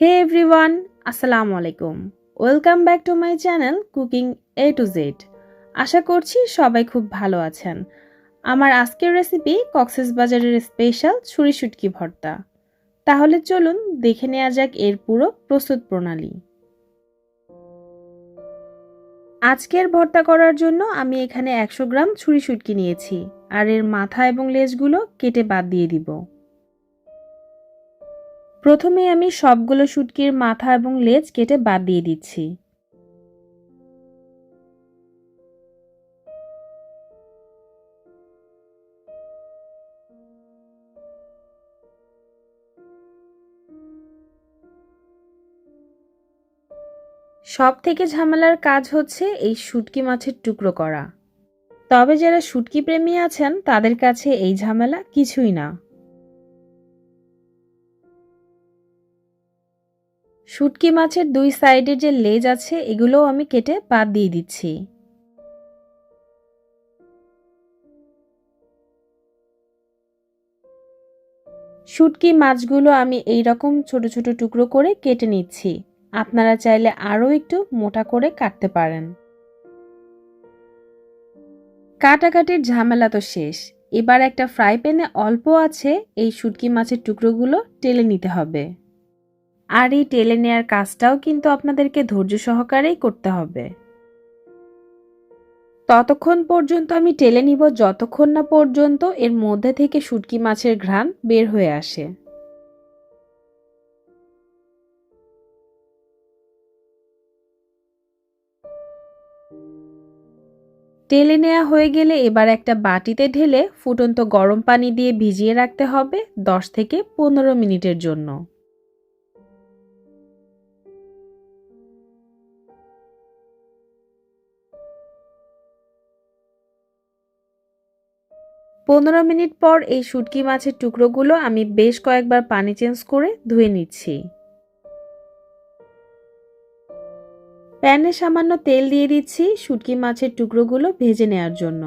হে everyone আসসালামু আলাইকুম। Welcome back to my channel cooking A to Z আশা করছি সবাই খুব ভালো আছেন। আমার আজকের রেসিপি কক্সেস বাজারের স্পেশাল ছুরি শুটকি ভর্তা। তাহলে চলুন দেখে নেওয়া যাক এর পুরো প্রস্তুত প্রণালী। আজকের ভর্তা করার জন্য আমি এখানে একশো গ্রাম ছুরি শুটকি নিয়েছি। আর এর মাথা এবং লেজগুলো কেটে বাদ দিয়ে দিব। প্রথমে আমি সবগুলো শুটকির মাথা এবং লেজ কেটে বাদ দিয়ে দিচ্ছি। সব থেকে ঝামেলার কাজ হচ্ছে এই শুটকি মাছের টুকরো করা। তবে যারা শুটকি প্রেমী আছেন, তাদের কাছে এই ঝামেলা কিছুই না। শুটকি মাছের দুই সাইডের যে লেজ আছে, এগুলোও আমি কেটে বাদ দিয়ে দিচ্ছি। শুটকি মাছগুলো আমি এই রকম ছোট ছোট টুকরো করে কেটে নিচ্ছি। আপনারা চাইলে আরও একটু মোটা করে কাটতে পারেন। কাটাকাটির ঝামেলা তো শেষ। এবার একটা ফ্রাই প্যানে অল্প আছে, এই শুটকি মাছের টুকরোগুলো টেলে নিতে হবে। আর এই টেলে নেয়ার কাজটাও কিন্তু আপনাদেরকে ধৈর্য সহকারেই করতে হবে। ততক্ষণ পর্যন্ত আমি টেলে নিব যতক্ষণ না পর্যন্ত এর মধ্যে থেকে শুটকি মাছের ঘ্রাণ বের হয়ে আসে। টেলে নেওয়া হয়ে গেলে এবার একটা বাটিতে ঢেলে ফুটন্ত গরম পানি দিয়ে ভিজিয়ে রাখতে হবে দশ থেকে পনেরো মিনিটের জন্য। পনেরো মিনিট পর এই শুটকি মাছের টুকরোগুলো আমি বেশ কয়েকবার পানি চেঞ্জ করে ধুয়ে নিচ্ছি। প্যানে সামান্য তেল দিয়ে দিচ্ছি শুটকি মাছের টুকরোগুলো ভেজে নেওয়ার জন্য।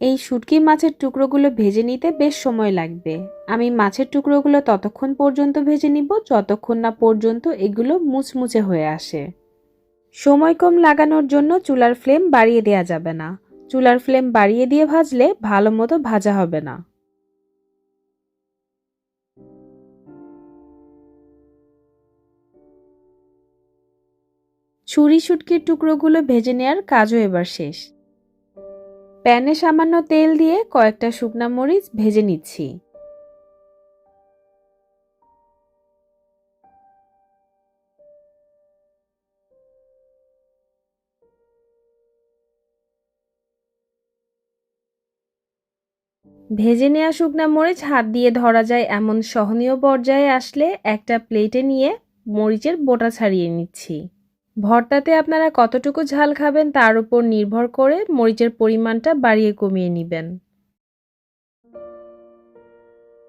এই শুটকি মাছের টুকরোগুলো ভেজে নিতে বেশ সময় লাগবে। আমি মাছের টুকরোগুলো ততক্ষণ পর্যন্ত ভেজে নিব, যতক্ষণ না পর্যন্ত এগুলো মুচমুচে হয়ে আসে। সময় কম লাগানোর জন্য চুলার ফ্লেম বাড়িয়ে দেওয়া যাবে না। চুলার ফ্লেম বাড়িয়ে দিয়ে ভাজলে ভালো মতো ভাজা হবে না। ছুরি শুটকির টুকরোগুলো ভেজে নেওয়ার কাজও এবার শেষ। প্যানে সামান্য তেল দিয়ে কয়েকটা শুকনা মরিচ ভেজে নিচ্ছি। ভেজে নেওয়া শুকনা মরিচ হাত দিয়ে ধরা যায় এমন সহনীয় পর্যায়ে আসলে একটা প্লেটে নিয়ে মরিচের বোটা ছাড়িয়ে নিচ্ছি। ভর্তাতে আপনারা কতটুকু ঝাল খাবেন তার উপর নির্ভর করে মরিচের পরিমাণটা বাড়িয়ে কমিয়ে নেবেন।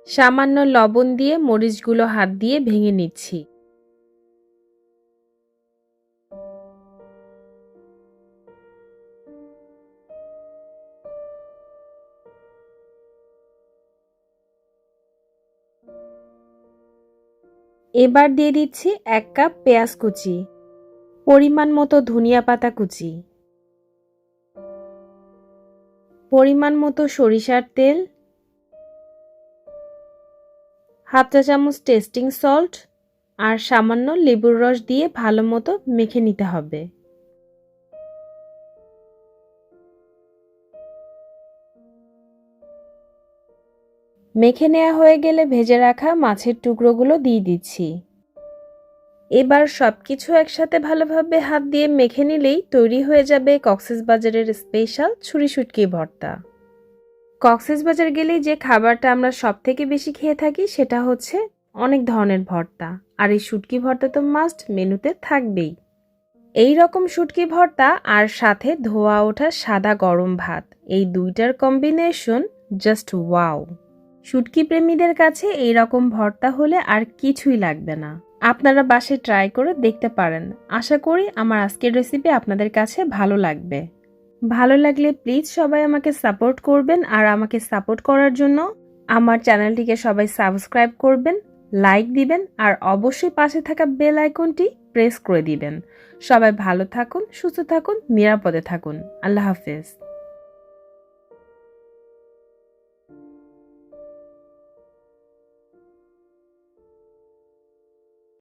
সামান্য লবণ দিয়ে মরিচগুলো হাত দিয়ে ভেঙে নিচ্ছি। এবার দিয়ে দিচ্ছি এক কাপ পেঁয়াজ কুচি, পরিমাণ মতো ধনিয়া পাতা কুচি, পরিমাণ মতো সরিষার তেল, হাফ চা চামচ টেস্টিং সল্ট আর সামান্য লেবুর রস দিয়ে ভালো মতো মেখে নিতে হবে। মেখে নেওয়া হয়ে গেলে ভেজে রাখা মাছের টুকরোগুলো দিয়ে দিচ্ছি। এবার সব কিছু একসাথে ভালোভাবে হাত দিয়ে মেখে নিলেই তৈরি হয়ে যাবে কক্সেস বাজারের স্পেশাল ছুরি শুটকি ভর্তা। কক্সেস বাজার গেলেই যে খাবারটা আমরা সব থেকে বেশি খেয়ে থাকি সেটা হচ্ছে অনেক ধরনের ভর্তা। আর এই শুটকি ভর্তা তো মাস্ট মেনুতে থাকবেই। এই রকম শুটকি ভর্তা আর সাথে ধোয়া ওঠা সাদা গরম ভাত, এই দুইটার কম্বিনেশন জাস্ট ওয়াও শুটকি প্রেমীদের কাছে এই রকম ভর্তা হলে আর কিছুই লাগবে না। আপনারা বাসে ট্রাই করে দেখতে পারেন। আশা করি আমার আজকের রেসিপি আপনাদের কাছে ভালো লাগবে। ভালো লাগলে প্লিজ সবাই আমাকে সাপোর্ট করবেন আর আমাকে সাপোর্ট করার জন্য আমার চ্যানেলটিকে সবাই সাবস্ক্রাইব করবেন লাইক দিবেন আর অবশ্যই পাশে থাকা বেল আইকনটি প্রেস করে দিবেন। সবাই ভালো থাকুন, সুস্থ থাকুন, নিরাপদে থাকুন। আল্লাহ হাফেজ।